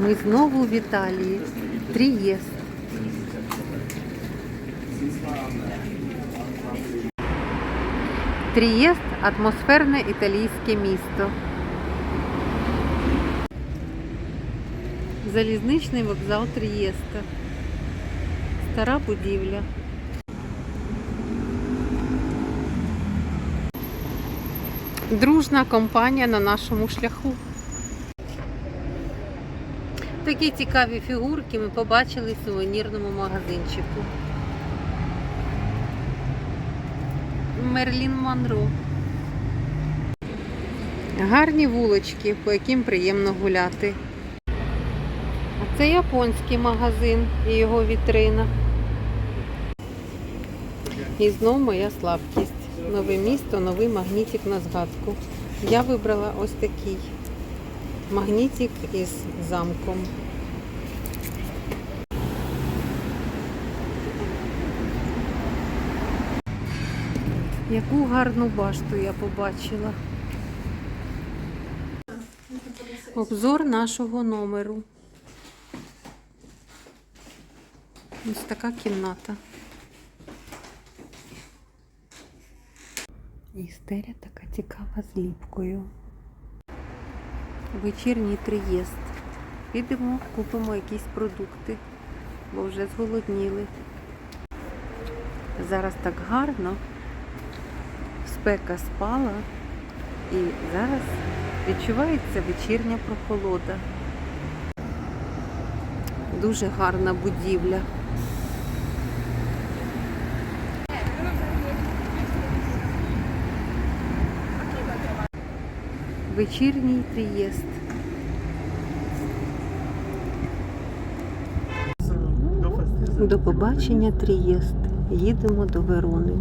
Ми знову в Італії. Трієст. Трієст атмосферне італійське місто. Залізничний вокзал Трієста. Стара будівля. Дружна компанія на нашому шляху. Такі цікаві фігурки ми побачили в сувенірному магазинчику. Мерлін Монро. Гарні вулочки, по яким приємно гуляти. А це японський магазин і його вітрина. І знов моя слабкість. Нове місто, новий магнітик на згадку. Я вибрала ось такий магнітик із замком. Яку гарну башту я побачила. Обзор нашого номеру. Ось така кімната. І стеля така цікава з ліпкою. Вечірній триєст. Підемо, купимо якісь продукти, бо вже зголодніли. Зараз так гарно. Спека спала і зараз відчувається вечірня прохолода. Дуже гарна будівля. Вечірній приїзд. До побачення трієст. Їдемо до Верони.